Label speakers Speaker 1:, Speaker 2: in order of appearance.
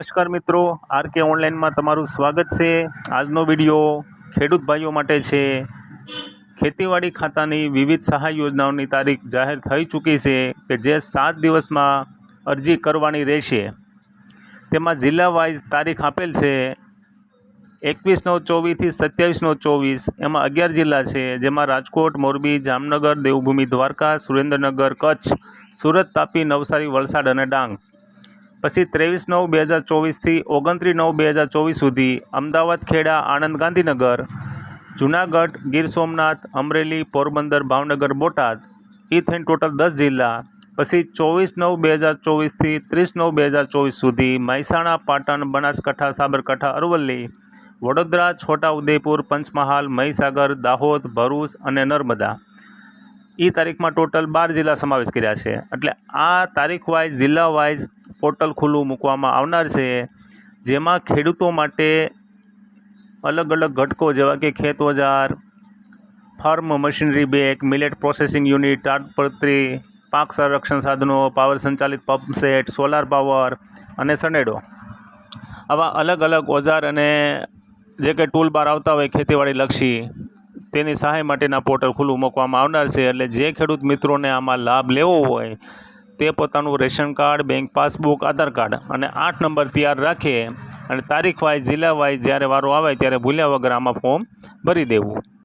Speaker 1: નમસ્કાર મિત્રો R K ઓનલાઈનમાં તમારું સ્વાગત છે. આજનો વીડિયો ખેડૂત ભાઈઓ માટે છે. ખેતીવાડી ખાતાની વિવિધ સહાય યોજનાઓની તારીખ જાહેર થઈ ચૂકી છે કે જે સાત દિવસમાં અરજી કરવાની રહેશે. તેમાં જિલ્લા વાઇઝ તારીખ આપેલ છે એકવીસ નવ ચોવીસથી સત્યાવીસ નવ ચોવીસ. એમાં અગિયાર જિલ્લા છે, જેમાં રાજકોટ, મોરબી, જામનગર, દેવભૂમિ, દ્વારકા, સુરેન્દ્રનગર, કચ્છ, સુરત, તાપી, નવસારી, વલસાડ અને ડાંગ. પછી ત્રેવીસ નવ બે હજાર ચોવીસથી ઓગણત્રીસ નવ બે હજાર ચોવીસ સુધી અમદાવાદ, ખેડા, આણંદ, ગાંધીનગર, જુનાગઢ, ગીર સોમનાથ, અમરેલી, પોરબંદર, ભાવનગર, બોટાદ એ થઈને ટોટલ દસ જિલ્લા. પછી ચોવીસ નવ બે હજાર ચોવીસથી ત્રીસ નવ બે હજાર ચોવીસ સુધી મહેસાણા, પાટણ, બનાસકાંઠા, સાબરકાંઠા, અરવલ્લી, વડોદરા, છોટાઉદેપુર, પંચમહાલ, મહીસાગર, દાહોદ, ભરૂચ અને નર્મદા. એ તારીખમાં ટોટલ બાર જિલ્લા સમાવેશ કર્યા છે. એટલે આ તારીખ વાઇઝ જિલ્લા વાઇઝ પોર્ટલ ખુલ્લું મૂકવામાં આવનાર છે, જેમાં ખેડૂતો માટે અલગ અલગ ઘટકો જેવા કે ખેત ઓજાર, farm machinery bag, millet processing unit, તાડપત્રી, પાક સંરક્ષણ સાધનો, પાવર સંચાલિત પંપ સેટ, સોલાર પાવર અને સનેડો આવા અલગ અલગ ઓજાર અને જે કંઈ ટૂલ બાર આવતા હોય ખેતીવાડી લક્ષી, તેની સહાય માટેના પોર્ટલ ખુલ્લું મૂકવામાં આવનાર છે, એટલે જે ખેડૂત મિત્રોને આમાં લાભ લેવો હોય તે પોતાનું ration card, bank passbook, Aadhaar card અને આઠ નંબર તૈયાર રાખે અને તારીખ વાઇઝ, જિલ્લા વાઇઝ જ્યારે વારો આવે ત્યારે ભૂલ્યા વગર આમાં ફોર્મ ભરી દેવું.